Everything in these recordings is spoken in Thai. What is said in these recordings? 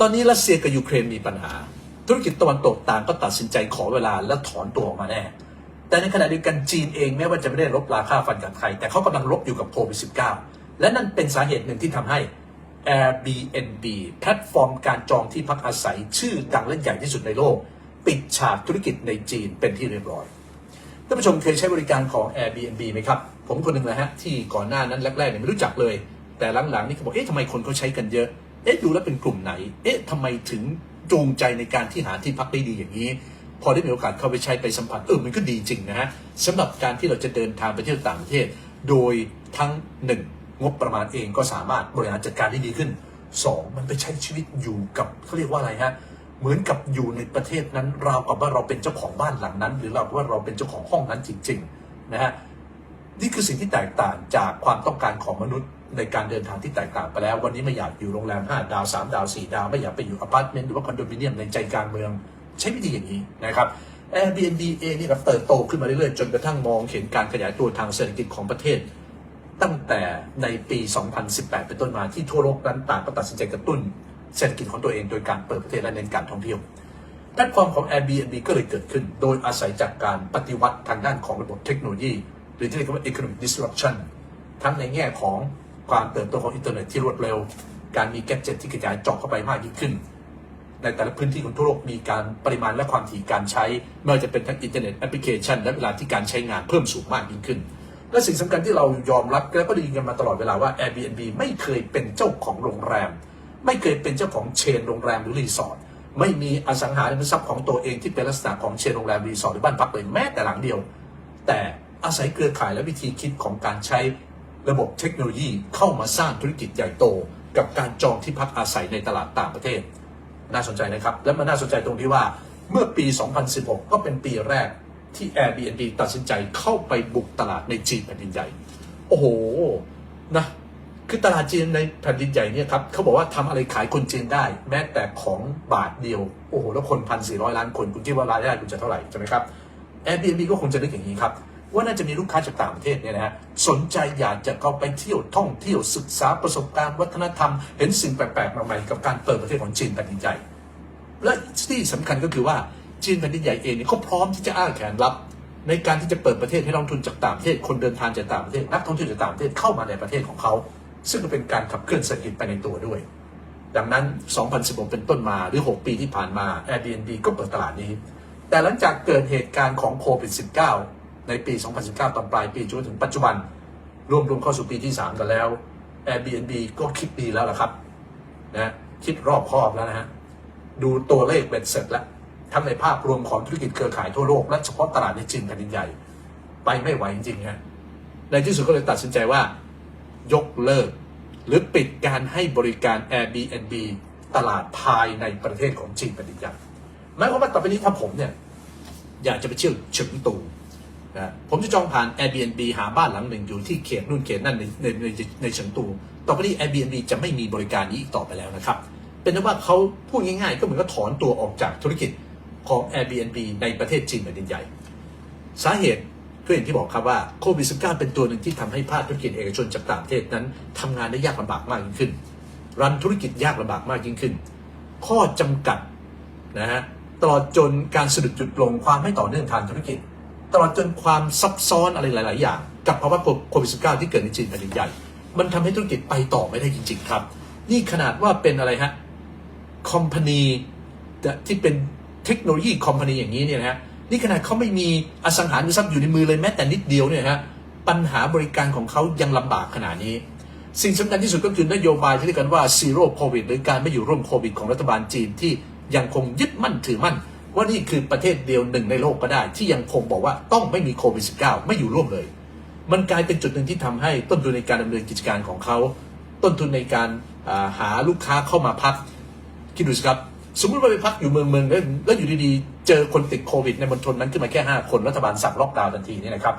ตอนนี้รัสเซียกับยูเครนมีปัญหา ธุรกิจตะวันตกต่างก็ตัดสินใจขอเวลาและถอนตัวออกมาแน่ แต่ในขณะเดียวกันจีนเองแม้ว่าจะไม่ได้ลบราค่าฟันกับไทยแต่เขากำลังลบอยู่กับโควิด -19 และนั่นเป็นสาเหตุหนึ่งที่ทำให้ Airbnb แพลตฟอร์มการจองที่พักอาศัยชื่อดังและใหญ่ที่สุดในโลก ปิดฉากธุรกิจในจีนเป็นที่เรียบร้อยท่านผู้ชมเคยใช้บริการของ Airbnb ไหมครับ ผมคนหนึ่งนะฮะที่ก่อนหน้านั้นแรกๆเนี่ยไม่รู้จักเลย แต่หลังๆนี่เขาบอกเอ๊ะทำไมคนเขาใช้กันเยอะ เอ๊ะดูแล้วเป็นกลุ่มไหน เอ๊ะทำไมถึงจูงใจในการที่หาที่พักได้ดีอย่างนี้ พอได้มีโอกาสเข้าไปใช้ไปสัมผัสเออมันก็ดีจริงนะฮะสำหรับการที่เราจะเดินทางไปเที่ยวต่างประเทศ โดยทั้งหนึ่งงบประมาณเองก็สามารถบริหารจัดการได้ดีขึ้นสองมันไปใช้ชีวิตอยู่กับเขาเรียกว่าอะไรฮะเหมือนกับอยู่ในประเทศนั้นราวกับว่าเราเป็นเจ้าของบ้านหลังนั้น หรือเราว่าเราเป็นเจ้าของห้องนั้นจริงๆนะฮะนี่คือสิ่งที่แตกต่างจากความต้องการของมนุษย์ ในการเดินทางที่แตกต่างไปแล้ว วันนี้ไม่อยากอยู่โรงแรม 5 ดาว 3 ดาว 4 ดาว ไม่อยากไปอยู่อพาร์ตเมนต์หรือว่าคอนโดมิเนียมในใจกลางเมือง ใช้วิธีอย่างนี้นะครับ Airbnb เองนี่ก็เติบโตขึ้นมาเรื่อยๆ จนกระทั่งมองเห็นการขยายตัวทางเศรษฐกิจของประเทศ ตั้งแต่ในปี 2018 เป็นต้นมาที่ทั่วโลกนั้นต่างก็ตัดสินใจกระตุ้นเศรษฐกิจของตัวเองโดยการเปิดประเทศและเน้นการท่องเที่ยวแพลตฟอร์มของ Airbnb ก็เลยเกิดขึ้น โดยอาศัยจากการปฏิวัติทางด้านของระบบเทคโนโลยี หรือที่เรียกว่า economic disruption ทั้งในแง่ของ ความเติบโตของอินเทอร์เน็ตที่รวดเร็ว การมีแกดเจ็ตที่กระจายเจาะเข้าไปมากยิ่งขึ้น ในแต่ละพื้นที่ของทั่วโลกมีการปริมาณและความถี่การใช้ไม่ว่าจะเป็นทั้งอินเทอร์เน็ตแอปพลิเคชันและเวลาที่การใช้งานเพิ่มสูงมากยิ่งขึ้น และสิ่งสำคัญที่เรายอมรับและก็ได้ยินกันมาตลอดเวลาว่า Airbnb ไม่เคยเป็นเจ้าของโรงแรม ไม่เคยเป็นเจ้าของเชนโรงแรมหรือรีสอร์ทไม่มีอสังหาริมทรัพย์ของตัวเองที่เป็นลักษณะของเชนโรงแรมรีสอร์ทหรือบ้านพักเลยแม้แต่หลังเดียว แต่อาศัยเครือข่ายและวิธีคิดของการใช้ ระบบเทคโนโลยีเข้ามาสร้างธุรกิจใหญ่โต กับการจองที่พักอาศัยในตลาดต่างประเทศ น่าสนใจนะครับ และมันน่าสนใจตรงที่ว่าเมื่อปี 2016 ก็เป็นปีแรกที่ Airbnb ตัดสินใจเข้าไปบุกตลาดในจีนแผ่นดินใหญ่ โอ้โหนะคือตลาดจีนในแผ่นดินใหญ่เนี่ยครับเขาบอกว่าทำอะไรขายคนจีนได้ แม้แต่ของบาทเดียว โอ้โห แล้วคนพันสี่ร้อยล้านคน คุณคิดว่ารายได้คุณจะเท่าไหร่ใช่ไหมครับ Airbnb ก็คงจะนึกอย่างนี้ครับ ว่าน่าจะมีลูกค้าจากต่างประเทศเนี่ยนะฮะสนใจอยากจะเข้าไปเที่ยวท่องเที่ยวศึกษาประสบการณ์วัฒนธรรม เห็นสิ่งแปลกๆใหม่ๆกับการเปิดประเทศของจีนแผ่นดินใหญ่และที่สำคัญก็คือว่าจีนแผ่นดินใหญ่เองเนี่ยเขาพร้อมที่จะอ้าแขนรับ ในการที่จะเปิดประเทศให้นักทุนจากต่างประเทศคนเดินทางจากต่างประเทศนักท่องเที่ยวจากต่างประเทศเข้ามาในประเทศของเขา ซึ่งก็เป็นการขับเคลื่อนเศรษฐกิจไปในตัวด้วย ดังนั้น 2016 เป็นต้นมาหรือ 6 ปีที่ผ่านมา Airbnb ก็เปิดตลาดนี้ แต่หลังจากเกิดเหตุการณ์ของโควิด -19 ในปี 2019 ตอนปลายปีจนถึงปัจจุบัน รวมรวมเข้าสู่ปีที่ 3 กันแล้ว Airbnb ก็คิดดีแล้วล่ะครับนะคิดรอบคอบแล้วนะฮะดูตัวเลขเบ็ดเสร็จแล้วทั้งในภาพรวมของธุรกิจเครือข่ายทั่วโลก และเฉพาะตลาดในจีนแผ่นดินใหญ่ ไปไม่ไหวจริงๆฮะในที่สุดก็เลยตัดสินใจว่า ยกเลิก หรือปิดการให้บริการ Airbnb ตลาดภายในประเทศของจีนแผ่นดินใหญ่หมายความว่าต่อไปนี้ถ้าผมเนี่ยอยากจะไปเที่ยวเฉิงตู นะผมจะจองผ่าน Airbnb หาบ้านหลังหนึ่งอยู่ที่เขตนู่นเขตนั่นในในในในเฉิงตู ต่อไปนี้ Airbnb จะไม่มีบริการนี้อีกต่อไปแล้วนะครับ เป็นเพราะว่าเขาพูดง่ายๆ ก็เหมือนกับถอนตัวออกจากธุรกิจของ Airbnb ในประเทศจีนแผ่นดินใหญ่ สาเหตุก็อย่างที่บอกครับว่าโควิด -19 เป็นตัวหนึ่งที่ทำให้ภาคธุรกิจเอกชนจากต่างประเทศนั้นทำงานได้ยากลำบากมากยิ่งขึ้น รันธุรกิจยากลำบากมากยิ่งขึ้น ข้อจำกัดนะฮะตลอดจนการสะดุดจุดลงความไม่ต่อเนื่องทางธุรกิจ ลอดจนความซับซ้อนอะไรหลาย ๆ อย่าง กับภาวะโควิด -19 ที่เกิดในจีนแผ่นดินใหญ่ มันทำให้ธุรกิจไปต่อไม่ได้จริง ๆ ครับ นี่ขนาดว่าเป็นอะไรฮะคอมพานีที่เป็นเทคโนโลยีคอมพานีอย่างนี้เนี่ยนะฮะนี่ขนาดเขาไม่มีอสังหาริมทรัพย์อยู่ในมือเลยแม้แต่นิดเดียวเนี่ยฮะปัญหาบริการของเขายังลำบากขนาดนี้ สิ่งสำคัญที่สุดก็คือนโยบายที่เรียกกันว่าซีโร่โควิดหรือการไม่อยู่ร่วมโควิดของรัฐบาลจีนที่ยังคงยึดมั่นถือมั่น ว่านี่คือประเทศเดียวหนึ่งในโลกก็ได้ ที่ยังคงบอกว่าต้องไม่มีโควิด -19 ไม่อยู่ร่วมเลย มันกลายเป็นจุดหนึ่งที่ทำให้ต้นทุนในการดำเนินกิจการของเขา ต้นทุนในการาหาลูกค้าเข้ามาพักคิดดูสิครับ สมมติว่าไปพักอยู่เมืองเมืองแล้วแล้วอยู่ดีๆ เจอคนติดโควิด ในมณฑลนั้นขึ้นมาแค่ 5 คนรัฐบาลสั่งล็อกดาวน์ทันทีนี่นะครับ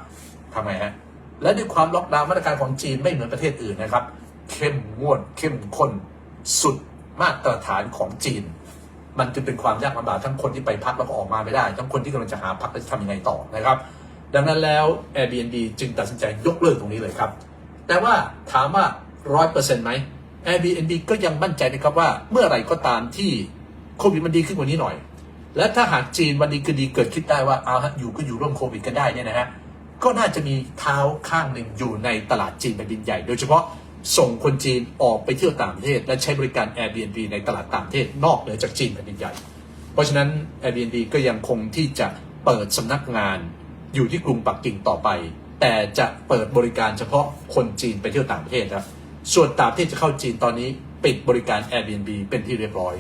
ทำไงฮะและด้วยความล็อกดาวน์มาตรการของจีนไม่เหมือนประเทศอื่นนะครับ เข้มงวดเข้มข้นสุดมาตรฐานของจีน มันจึงเป็นความยากลำบากทั้งคนที่ไปพักแล้วก็ออกมาไม่ได้ ทั้งคนที่กำลังจะหาพักจะทำยังไงต่อนะครับ ดังนั้นแล้ว Airbnb จึงตัดสินใจยกเลิกตรงนี้เลยครับ แต่ว่าถามว่าร้อยเปอร์เซ็นต์ไหม Airbnb ก็ยังมั่นใจนะครับว่าเมื่อไหร่ก็ตามที่โควิดมันดีขึ้นกว่านี้หน่อย และถ้าหากจีนวันดีคืนดีเกิดคิดได้ว่าเอาฮะอยู่ก็อยู่ร่วมโควิดกันได้เนี่ยนะฮะก็น่าจะมีเท้าข้างหนึ่งอยู่ในตลาดจีนแผ่นดินใหญ่ โดยเฉพาะ ส่งคนจีนออกไปเที่ยวต่างประเทศ และใช้บริการ Airbnb ในตลาดต่างประเทศนอกเหนือจากจีนแผ่นดินใหญ่ เพราะฉะนั้น Airbnb ก็ยังคงที่จะเปิดสำนักงานอยู่ที่กรุงปักกิ่งต่อไป แต่จะเปิดบริการเฉพาะคนจีนไปเที่ยวต่างประเทศครับส่วนต่างประเทศจะเข้าจีนตอนนี้ปิดบริการ Airbnb เป็นที่เรียบร้อย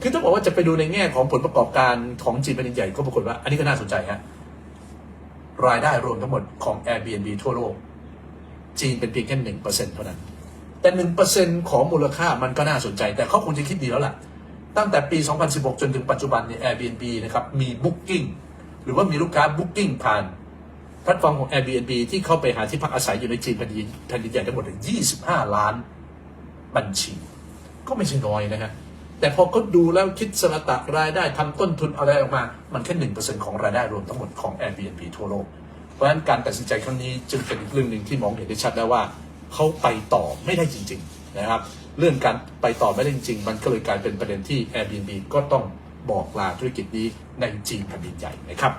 คือต้องบอกว่าจะไปดูในแง่ของผลประกอบการของจีนแผ่นดินใหญ่ก็ปรากฏว่าอันนี้ก็น่าสนใจฮะรายได้รวมทั้งหมดของ Airbnb ทั่วโลก จีนเป็นเพียงแค่หนึ่งเปอร์เซ็นเท่านั้น แต่หนึ่งเปอร์เซ็นของมูลค่ามันก็น่าสนใจ แต่เขาคงจะคิดดีแล้วล่ะ ตั้งแต่ปี 2016 จนถึงปัจจุบันเนี่ย Airbnb นะครับมี Booking หรือว่ามีลูกค้า Booking ผ่านแพลตฟอร์มของ Airbnb ที่เข้าไปหาที่พักอาศัยอยู่ในจีนแผ่นดินแผ่นดินใหญ่ทั้งหมดถึง25 ล้านบัญชี ก็ไม่ใช่น้อยนะฮะแต่พอก็ดูแล้วคิดสรรถะรายได้ทำต้นทุนอะไรออกมา มันแค่หนึ่งเปอร์เซ็นของรายได้รวมทั้งหมดของ Airbnb ทั่วโลก เพราะฉะนั้นการตัดสินใจครั้งนี้จึงเป็นอีกเรื่องหนึ่งที่มองเห็นได้ชัดแล้วว่า เขาไปต่อไม่ได้จริง ๆ นะครับ เรื่องการไปต่อไม่ได้จริง ๆ มันก็เลยกลายเป็นประเด็นที่ Airbnb ก็ต้องบอกลาธุรกิจนี้ในจีนแผ่นดินใหญ่นะครับ